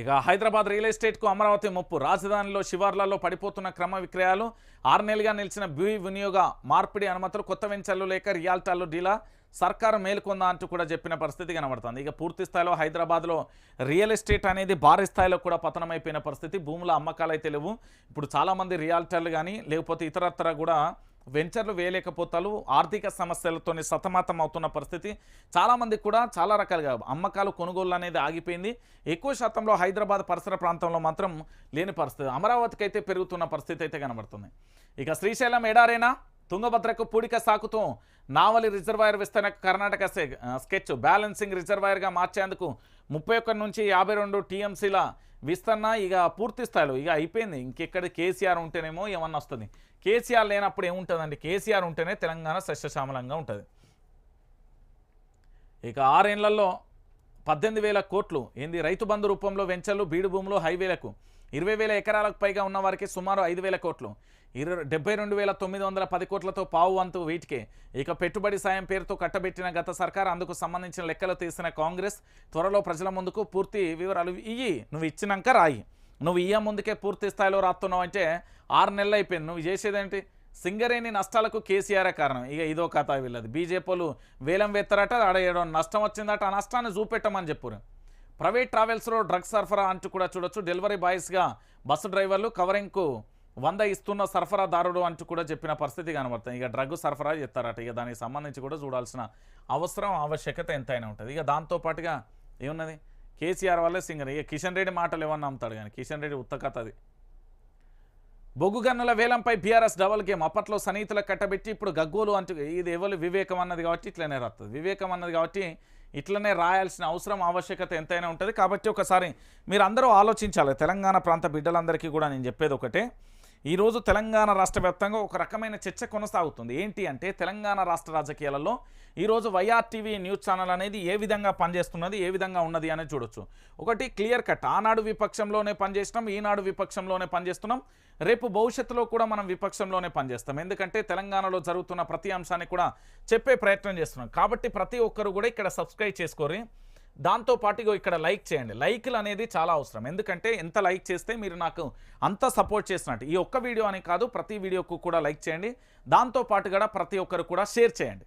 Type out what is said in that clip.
ఇక హైదరాబాద్ రియల్ ఎస్టేట్కు అమరావతి ముప్పు. రాజధానిలో శివార్లలో పడిపోతున్న క్రమ విక్రయాలు ఆరు నెలలుగా నిలిచిన భూ వినియోగ మార్పిడి అనుమతులు కొత్త వెంచర్లు లేక రియాల్టాలు డీలా సర్కారు మేలుకొందా అంటూ కూడా చెప్పిన పరిస్థితి కనబడుతుంది. ఇక పూర్తి స్థాయిలో హైదరాబాద్లో రియల్ ఎస్టేట్ అనేది భారీ స్థాయిలో కూడా పతనమైపోయిన పరిస్థితి. భూముల అమ్మకాలు అయితే లేవు. ఇప్పుడు చాలామంది రియాల్టర్లు కానీ లేకపోతే ఇతరత్ర కూడా వెంచర్లు వేయలేకపోతారు ఆర్థిక సమస్యలతోనే సతమతం అవుతున్న పరిస్థితి. చాలామంది కూడా చాలా రకాలుగా అమ్మకాలు కొనుగోలు అనేది ఆగిపోయింది. ఎక్కువ శాతంలో హైదరాబాద్ పరిసర ప్రాంతంలో మాత్రం లేని పరిస్థితి. అమరావతికి అయితే పెరుగుతున్న పరిస్థితి అయితే కనబడుతుంది. ఇక శ్రీశైలం ఎడారేనా? తుంగభద్రకు పూడిక సాకుతూ నావలి రిజర్వాయర్ విస్తరణ కర్ణాటక స్కెచ్ బ్యాలెన్సింగ్ రిజర్వాయర్గా మార్చేందుకు ముప్పై ఒకటి నుంచి యాభై రెండు టీఎంసీల విస్తరణ ఇక పూర్తి స్థాయిలో ఇక అయిపోయింది. ఇంకెక్కడ కేసీఆర్ ఉంటేనేమో ఏమన్నా వస్తుంది. కేసీఆర్ లేనప్పుడు ఏముంటుందండి? కేసీఆర్ ఉంటేనే తెలంగాణ సస్యశ్యామలంగా ఉంటుంది. ఇక ఆరేళ్ళలో పద్దెనిమిది వేల కోట్లు. ఏంది? రైతు బంధు రూపంలో వెంచర్లు బీడు భూములు హైవేలకు. ఇరవై వేల ఎకరాలకు పైగా ఉన్న వారికి సుమారు ఐదు వేల కోట్లు. ఇరవై డెబ్బై రెండు వేల తొమ్మిది వందల పది కోట్లతో పావు వంతు వీటికే. ఇక పెట్టుబడి సాయం పేరుతో కట్టబెట్టిన గత సర్కార్ అందుకు సంబంధించిన లెక్కలు తీసిన కాంగ్రెస్ త్వరలో ప్రజల ముందుకు పూర్తి వివరాలు ఇయ్యి. నువ్వు ఇచ్చినాక రాయి. నువ్వు ఇయ్య ముందుకే పూర్తి స్థాయిలో రాస్తున్నావు అంటే ఆరు నెలలు అయిపోయింది. నువ్వు చేసేదేంటి? సింగరేణి నష్టాలకు కేసీఆర్ కారణం. ఇక ఇదో కథ వీళ్ళది. బీజేపీలు వేలం వేస్తారట ఆడ ఏడో నష్టం వచ్చిందట ఆ నష్టాన్ని చూపెట్టమని చెప్పారు. ప్రైవేట్ ట్రావెల్స్లో డ్రగ్స్ సరఫరా అంటూ కూడా చూడొచ్చు. డెలివరీ బాయ్స్గా బస్సు డ్రైవర్లు కవరింగ్కు వంద ఇస్తున్న సరఫరాదారుడు అంటూ కూడా చెప్పిన పరిస్థితి కనబడుతుంది. ఇక డ్రగ్ సరఫరా చేస్తారట. ఇక దానికి సంబంధించి కూడా చూడాల్సిన అవసరం ఆవశ్యకత ఎంతైనా ఉంటుంది. ఇక దాంతోపాటుగా ఏమున్నది? కేసీఆర్ వల్లే సింగర్ ఇక కిషన్ రెడ్డి మాటలు ఏమన్నా నమ్ముతాడు కానీ? కిషన్ రెడ్డి ఉత్తకత అది. బొగ్గు గన్నుల వేలంపై బీఆర్ఎస్ డబల్ గేమ్ అప్పట్లో సన్నిహితులకు కట్టబెట్టి ఇప్పుడు గగ్గోలు అంటూ ఇది ఎవరు వివేకం అన్నది కాబట్టి ఇట్లనే రాస్తుంది వివేకం అన్నది కాబట్టి ఇట్లనే రాయాల్సిన అవసరం ఆవశ్యకత ఎంతైనా ఉంటుంది. కాబట్టి ఒకసారి మీరు అందరూ ఆలోచించాలి. తెలంగాణ ప్రాంత బిడ్డలందరికీ కూడా నేను చెప్పేది ఒకటే. ఈరోజు తెలంగాణ రాష్ట్ర వ్యాప్తంగా ఒక రకమైన చర్చ కొనసాగుతుంది. ఏంటి అంటే తెలంగాణ రాష్ట్ర రాజకీయాలలో ఈరోజు వైఆర్టీవీ న్యూస్ ఛానల్ అనేది ఏ విధంగా పనిచేస్తున్నది ఏ విధంగా ఉన్నది అనేది చూడొచ్చు. ఒకటి క్లియర్ కట్. ఆనాడు విపక్షంలోనే పనిచేస్తున్నాం ఈనాడు విపక్షంలోనే పనిచేస్తున్నాం. రేపు భవిష్యత్తులో కూడా మనం విపక్షంలోనే పనిచేస్తాం. ఎందుకంటే తెలంగాణలో జరుగుతున్న ప్రతి అంశాన్ని కూడా చెప్పే ప్రయత్నం చేస్తున్నాం. కాబట్టి ప్రతి ఒక్కరు కూడా ఇక్కడ సబ్స్క్రైబ్ చేసుకోరి దాంతో పాటుగా ఇక్కడ లైక్ చేయండి. లైక్లు అనేది చాలా అవసరం. ఎందుకంటే ఎంత లైక్ చేస్తే మీరు నాకు అంత సపోర్ట్ చేసినట్టు ఈ ఒక్క వీడియో అని కాదు ప్రతి వీడియోకు కూడా లైక్ చేయండి. దాంతో పాటుగా ప్రతి ఒక్కరు కూడా షేర్ చేయండి.